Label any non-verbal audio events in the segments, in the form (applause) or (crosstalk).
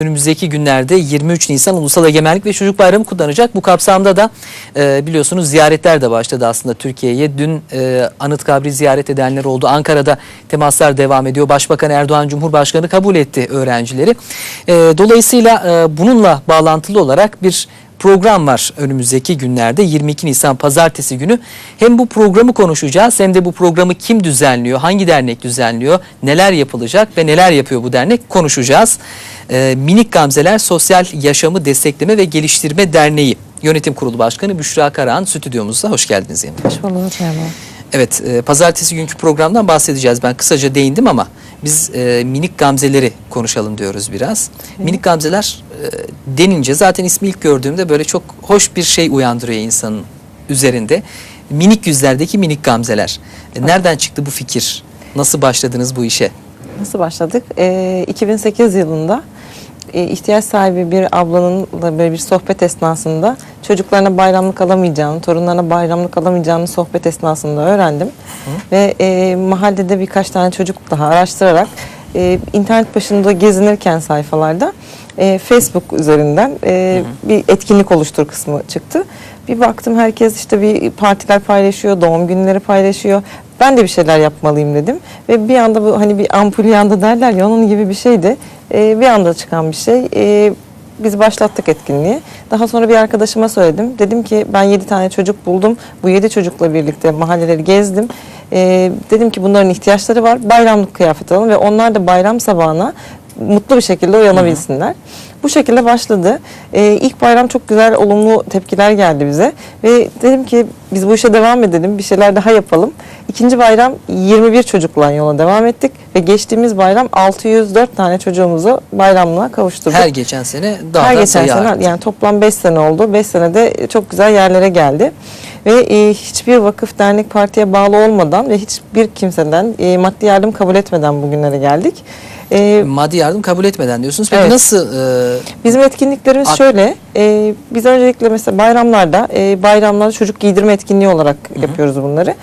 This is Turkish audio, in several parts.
Önümüzdeki günlerde 23 Nisan Ulusal Egemenlik ve Çocuk Bayramı kutlanacak. Bu kapsamda da e, biliyorsunuz ziyaretler de başladı aslında Türkiye'ye. Dün e, Anıtkabir'i ziyaret edenler oldu. Ankara'da temaslar devam ediyor. Başbakan Erdoğan Cumhurbaşkanı kabul etti öğrencileri. E, dolayısıyla e, bununla bağlantılı olarak bir program var önümüzdeki günlerde 22 Nisan pazartesi günü. Hem bu programı konuşacağız hem de bu programı kim düzenliyor, hangi dernek düzenliyor, neler yapılacak ve neler yapıyor bu dernek konuşacağız. Ee, Minik Gamzeler Sosyal Yaşamı Destekleme ve Geliştirme Derneği Yönetim Kurulu Başkanı Büşra Karahan stüdyomuzda hoş geldiniz Yemin. Hoş bulduk merhaba. Evet, e, pazartesi günkü programdan bahsedeceğiz. Ben kısaca değindim ama biz e, minik gamzeleri konuşalım diyoruz biraz. Minik gamzeler e, denince zaten ismi ilk gördüğümde böyle çok hoş bir şey uyandırıyor insanın üzerinde. Minik yüzlerdeki minik gamzeler. E, nereden çıktı bu fikir? Nasıl başladınız bu işe? Nasıl başladık? Ee, 2008 yılında e, ihtiyaç sahibi bir ablanın da böyle bir sohbet esnasında çocuklarına bayramlık alamayacağını, torunlarına bayramlık alamayacağını sohbet esnasında öğrendim. Ve e, mahallede birkaç tane çocuk daha araştırarak e, internet başında gezinirken sayfalarda e, Facebook üzerinden e, bir etkinlik oluştur kısmı çıktı. Bir baktım herkes işte bir partiler paylaşıyor, doğum günleri paylaşıyor. Ben de bir şeyler yapmalıyım dedim. Ve bir anda bu hani bir ampul yandı derler ya onun gibi bir şeydi. E, bir anda çıkan bir şey. E, biz başlattık etkinliği. Daha sonra bir arkadaşıma söyledim. Dedim ki ben 7 tane çocuk buldum. Bu 7 çocukla birlikte mahalleleri gezdim. E, dedim ki bunların ihtiyaçları var. Bayramlık kıyafet alalım ve onlar da bayram sabahına mutlu bir şekilde uyanabilsinler. Bu şekilde başladı. Ee, ilk bayram çok güzel olumlu tepkiler geldi bize ve dedim ki biz bu işe devam edelim, bir şeyler daha yapalım. İkinci bayram 21 çocukla yola devam ettik ve geçtiğimiz bayram 604 tane çocuğumuzu bayramlığa kavuşturduk. Her geçen sene daha Her da geçen sayı sene arttı. yani toplam 5 sene oldu. 5 senede çok güzel yerlere geldi. Ve e, hiçbir vakıf, dernek, partiye bağlı olmadan ve hiçbir kimseden e, maddi yardım kabul etmeden bugünlere geldik. E, Maddi yardım kabul etmeden diyorsunuz. Peki Evet. nasıl e, Bizim etkinliklerimiz Ak- şöyle. e, biz öncelikle mesela bayramlarda, e, bayramlarda çocuk giydirme etkinliği olarak yapıyoruz bunları.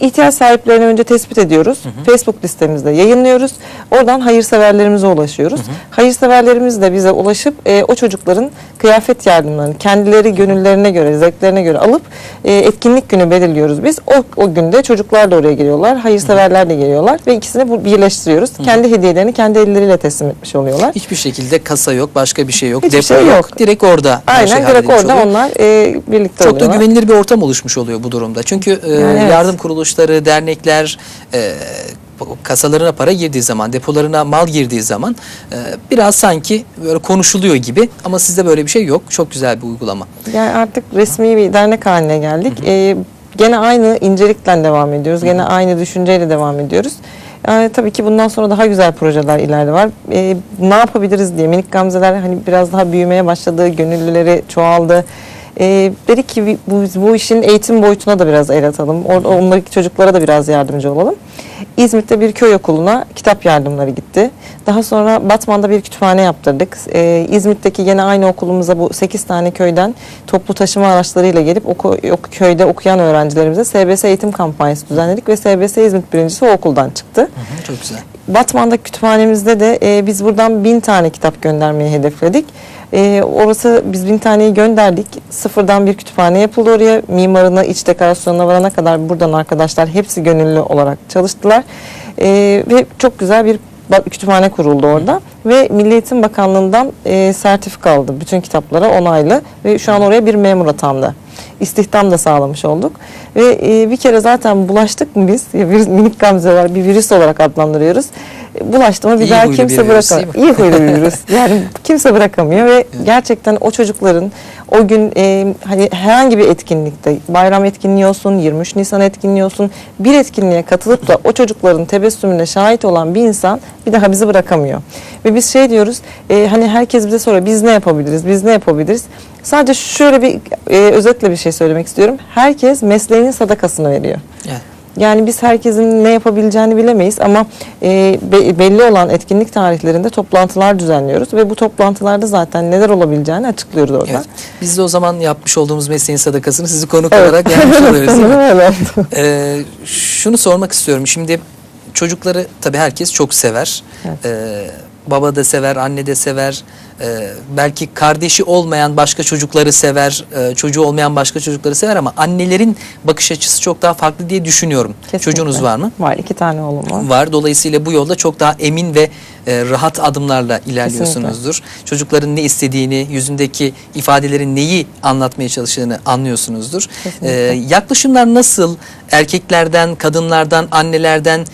İhtiyaç sahiplerini önce tespit ediyoruz. Facebook listemizde yayınlıyoruz. Oradan hayırseverlerimize ulaşıyoruz. Hayırseverlerimiz de bize ulaşıp e, o çocukların kıyafet yardımlarını kendileri gönüllerine göre, zevklerine göre alıp e, etkinlik günü belirliyoruz biz. O, o günde çocuklar da oraya geliyorlar, hayırseverler de geliyorlar ve ikisini bu- birleştiriyoruz. Kendi hediyelerini kendi elleriyle teslim etmiş oluyorlar. hiçbir şekilde kasa yok, başka bir şey yok, Hiçbir depo şey yok. yok. Direkt orada Aynen şey direkt orada oluyor. onlar e, birlikte Çok da oluyorlar. güvenilir bir ortam oluşmuş oluyor bu durumda. Çünkü e, Yani evet. yardım kuruluşları, dernekler e, kasalarına para girdiği zaman, depolarına mal girdiği zaman e, biraz sanki böyle konuşuluyor gibi ama sizde böyle bir şey yok. Çok güzel bir uygulama. Yani artık resmi bir dernek haline geldik. Ee, gene aynı incelikle devam ediyoruz. Gene aynı düşünceyle devam ediyoruz. Yani tabii ki bundan sonra daha güzel projeler ileride var. Ee, ne yapabiliriz diye minik gamzeler hani biraz daha büyümeye başladı, gönüllüleri çoğaldı. Ee, dedik ki bu, bu işin eğitim boyutuna da biraz el atalım. Orada onlardaki çocuklara da biraz yardımcı olalım. İzmit'te bir köy okuluna kitap yardımları gitti. Daha sonra Batman'da bir kütüphane yaptırdık. Ee, İzmit'teki yine aynı okulumuza bu 8 tane köyden toplu taşıma araçlarıyla gelip o, ko- o köyde okuyan öğrencilerimize SBS eğitim kampanyası düzenledik ve SBS İzmit birincisi o okuldan çıktı. Çok güzel. Batman'daki kütüphanemizde de e, biz buradan bin tane kitap göndermeyi hedefledik. E, orası biz bin taneyi gönderdik. Sıfırdan bir kütüphane yapıldı oraya. Mimarına, iç dekorasyonuna varana kadar buradan arkadaşlar hepsi gönüllü olarak çalıştılar. E, ve çok güzel bir kütüphane kuruldu orada. Ve Milli Eğitim Bakanlığı'ndan e, sertifika aldı. Bütün kitaplara onaylı. Ve şu an oraya bir memur atandı istihdam da sağlamış olduk. Ve e, bir kere zaten bulaştık mı biz, bir minik gamzeler bir virüs olarak adlandırıyoruz. Bulaştı mı bir İyi daha huylu kimse bir virüs, bırakamıyor. İyi huylu bir virüs. (laughs) Yani kimse bırakamıyor ve gerçekten o çocukların o gün e, hani herhangi bir etkinlikte bayram etkinliği olsun, 23 Nisan etkinliği olsun bir etkinliğe katılıp da o çocukların tebessümüne şahit olan bir insan bir daha bizi bırakamıyor. Ve biz şey diyoruz e, hani herkes bize soruyor biz ne yapabiliriz, biz ne yapabiliriz? Sadece şöyle bir e, özetle bir şey söylemek istiyorum. Herkes mesleğinin sadakasını veriyor. Evet. Yani biz herkesin ne yapabileceğini bilemeyiz ama e, be- belli olan etkinlik tarihlerinde toplantılar düzenliyoruz ve bu toplantılarda zaten neler olabileceğini açıklıyoruz orada. Evet. Biz de o zaman yapmış olduğumuz mesleğin sadakasını sizi konuk Evet. olarak yapmış oluyoruz. değil mi? (laughs) Oldu. Ee, şunu sormak istiyorum. Şimdi çocukları tabii herkes çok sever. Evet. Ee, baba da sever, anne de sever. Ee, belki kardeşi olmayan başka çocukları sever, e, çocuğu olmayan başka çocukları sever ama annelerin bakış açısı çok daha farklı diye düşünüyorum. Kesinlikle. Çocuğunuz var mı? Var. iki tane oğlum var. Var. Dolayısıyla bu yolda çok daha emin ve e, rahat adımlarla ilerliyorsunuzdur. Çocukların ne istediğini, yüzündeki ifadelerin neyi anlatmaya çalıştığını anlıyorsunuzdur. Kesinlikle. E, yaklaşımlar nasıl? Erkeklerden, kadınlardan, annelerden,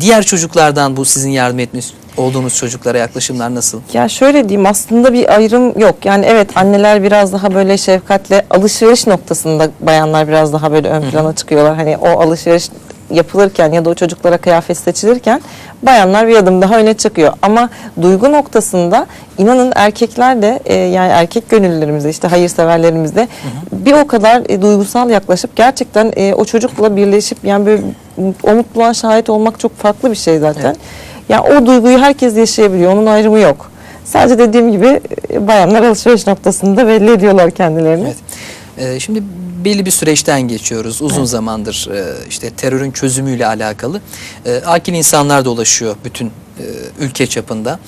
diğer çocuklardan bu sizin yardım etmiş olduğunuz çocuklara yaklaşımlar nasıl? Ya şöyle diyeyim aslında bir ayrım yok. Yani evet anneler biraz daha böyle şefkatle alışveriş noktasında bayanlar biraz daha böyle ön plana çıkıyorlar. Hani o alışveriş yapılırken ya da o çocuklara kıyafet seçilirken bayanlar bir adım daha öne çıkıyor. Ama duygu noktasında inanın erkekler de e, yani erkek gönüllülerimizde işte hayırseverlerimizde bir o kadar e, duygusal yaklaşıp gerçekten e, o çocukla birleşip yani böyle o mutluluğa şahit olmak çok farklı bir şey zaten. Evet. Ya o duyguyu herkes yaşayabiliyor. Onun ayrımı yok. Sadece dediğim gibi e, bayanlar alışveriş noktasında belli ediyorlar kendilerini. Evet. Ee, şimdi belli bir süreçten geçiyoruz. Uzun zamandır e, işte terörün çözümüyle alakalı. E, akil insanlar dolaşıyor bütün e, ülke çapında.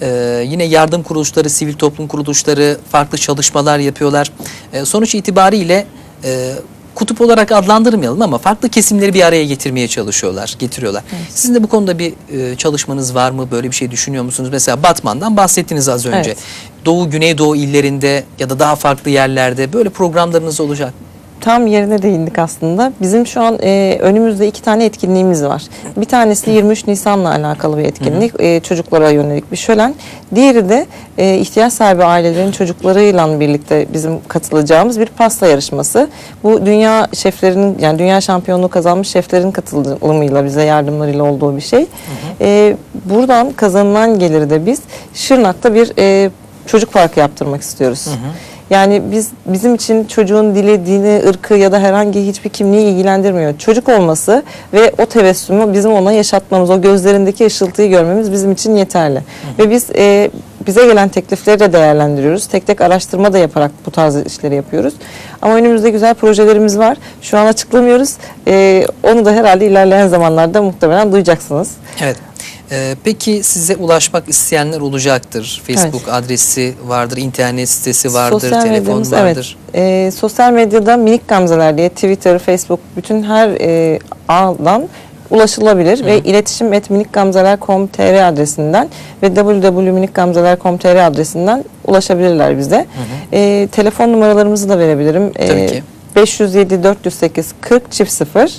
E, yine yardım kuruluşları, sivil toplum kuruluşları farklı çalışmalar yapıyorlar. E, sonuç itibariyle e, kutup olarak adlandırmayalım ama farklı kesimleri bir araya getirmeye çalışıyorlar, getiriyorlar. Sizin de bu konuda bir e, çalışmanız var mı? Böyle bir şey düşünüyor musunuz? Mesela Batman'dan bahsettiniz az önce. Evet. Doğu, Güneydoğu illerinde ya da daha farklı yerlerde böyle programlarınız olacak. Tam yerine değindik aslında. Bizim şu an e, önümüzde iki tane etkinliğimiz var. Bir tanesi 23 Nisan'la alakalı bir etkinlik. E, çocuklara yönelik bir şölen. Diğeri de e, ihtiyaç sahibi ailelerin çocuklarıyla birlikte bizim katılacağımız bir pasta yarışması. Bu dünya şeflerinin yani dünya şampiyonluğu kazanmış şeflerin katılımıyla bize yardımlarıyla olduğu bir şey. E, buradan kazanılan geliri de biz Şırnak'ta bir e, çocuk parkı yaptırmak istiyoruz. Yani biz bizim için çocuğun dili, dini, ırkı ya da herhangi hiçbir kimliği ilgilendirmiyor. Çocuk olması ve o tebessümü bizim ona yaşatmamız, o gözlerindeki ışıltıyı görmemiz bizim için yeterli. Ve biz e, bize gelen teklifleri de değerlendiriyoruz. Tek tek araştırma da yaparak bu tarz işleri yapıyoruz. Ama önümüzde güzel projelerimiz var. Şu an açıklamıyoruz. E, onu da herhalde ilerleyen zamanlarda muhtemelen duyacaksınız. Evet. Ee, peki size ulaşmak isteyenler olacaktır. Facebook adresi vardır, internet sitesi vardır, Sosyal telefon medyamız, vardır. Evet. Ee, sosyal medyada minik gamzeler diye Twitter, Facebook bütün her e, ağdan ulaşılabilir ve iletişim et minikgamzeler.com.tr adresinden ve www.minikgamzeler.com.tr adresinden ulaşabilirler bize. Ee, telefon numaralarımızı da verebilirim. Ee, Tabii ki. 507 408 40 çift 0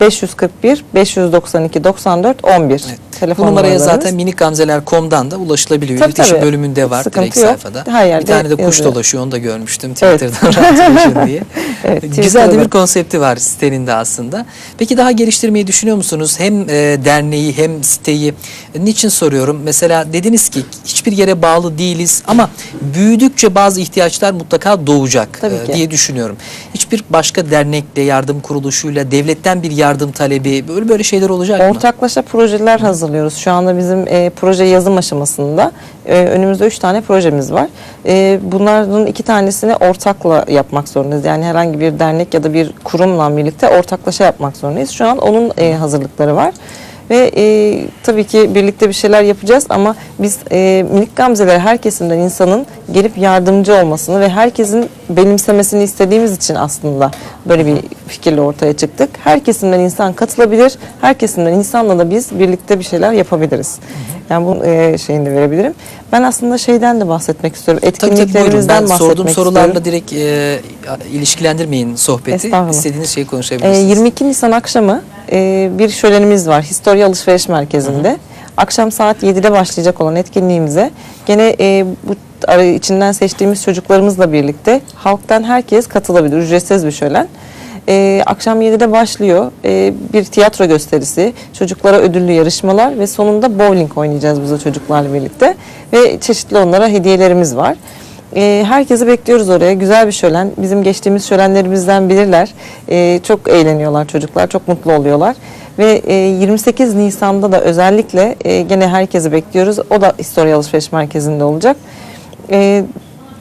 541 592 94 11 Bu telefon numaraya numaralarımız. zaten minikgamzeler.com'dan da ulaşılabiliyor. Tabii, İletişim tabii. bölümünde var Sıkıntı direkt yok. sayfada. Her yerde bir tane de kuş yazıyor. dolaşıyor onu da görmüştüm Evet. Twitter'dan (laughs) ulaşın diye. (laughs) Evet, Güzel de bir konsepti var sitenin de aslında. Peki daha geliştirmeyi düşünüyor musunuz? Hem e, derneği hem siteyi. E, Niçin soruyorum? Mesela dediniz ki hiçbir yere bağlı değiliz ama büyüdükçe bazı ihtiyaçlar mutlaka doğacak e, diye düşünüyorum. Hiçbir başka dernekle, yardım kuruluşuyla, devletten bir yardım talebi böyle böyle şeyler olacak mı? Ortaklaşa projeler hazırlıyoruz. Şu anda bizim e, proje yazım aşamasında. E, önümüzde üç tane projemiz var. E, bunların iki tanesini ortakla yapmak zorundayız. Yani herhangi bir dernek ya da bir kurumla birlikte ortaklaşa yapmak zorundayız. Şu an onun e, hazırlıkları var. Ve e, tabii ki birlikte bir şeyler yapacağız ama biz e, minik gamzeler her kesimden insanın gelip yardımcı olmasını ve herkesin benimsemesini istediğimiz için aslında böyle bir fikirle ortaya çıktık. Her kesimden insan katılabilir, her kesimden insanla da biz birlikte bir şeyler yapabiliriz. Yani bu e, şeyini de verebilirim. Ben aslında şeyden de bahsetmek istiyorum. Tabii tabii buyurun. Etkinliklerimizden Ben bahsetmek sorduğum sorularla istiyorum. direkt e, ilişkilendirmeyin sohbeti. Estağfurullah. İstediğiniz şeyi Ee, konuşabilirsiniz. 22 Nisan akşamı e, bir şölenimiz var. Historia Alışveriş Merkezi'nde. Akşam saat 7'de başlayacak olan etkinliğimize gene e, bu içinden seçtiğimiz çocuklarımızla birlikte halktan herkes katılabilir. Ücretsiz bir şölen. E, akşam 7'de başlıyor. E, bir tiyatro gösterisi, çocuklara ödüllü yarışmalar ve sonunda bowling oynayacağız biz o çocuklarla birlikte. Ve çeşitli onlara hediyelerimiz var. E, herkesi bekliyoruz oraya. Güzel bir şölen. Bizim geçtiğimiz şölenlerimizden bilirler. E, çok eğleniyorlar çocuklar. Çok mutlu oluyorlar. Ve e, 28 Nisan'da da özellikle e, gene herkesi bekliyoruz. O da Historia Alışveriş Merkezi'nde olacak. E,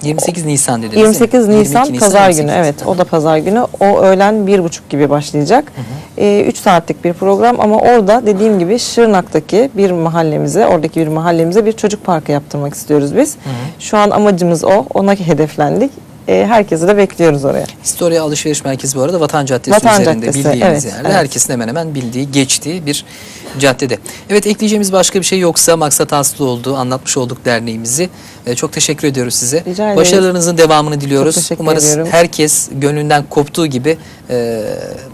28 Nisan dediniz. 28 değil mi? Nisan 22 pazar 28 günü evet Tamam. o da pazar günü o öğlen bir buçuk gibi başlayacak 3 saatlik bir program ama orada dediğim gibi Şırnak'taki bir mahallemize oradaki bir mahallemize bir çocuk parkı yaptırmak istiyoruz biz şu an amacımız o ona hedeflendik E, herkesi de bekliyoruz oraya Historia Alışveriş Merkezi bu arada Vatan Caddesi Vatan üzerinde Caddesi, bildiğimiz evet, yerde. evet. Herkesin hemen hemen bildiği, geçtiği bir caddede. Evet ekleyeceğimiz başka bir şey yoksa Maksat Aslıoğlu anlatmış olduk derneğimizi. Ee, çok teşekkür ediyoruz size. Rica ederiz. Başarılarınızın devamını diliyoruz. Umarız ediyorum. herkes gönlünden koptuğu gibi e,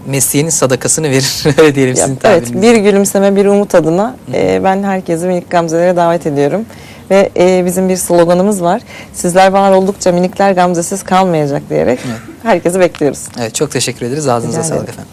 mesleğinin sadakasını verir. (laughs) Öyle diyelim Ya, sizin evet bir gülümseme bir umut adına e, ben herkesi minik gamzelere davet ediyorum ve e, bizim bir sloganımız var sizler var oldukça minikler gamzesiz kalmayacak diyerek herkesi bekliyoruz. Evet çok teşekkür ederiz. Ağzınıza sağlık efendim.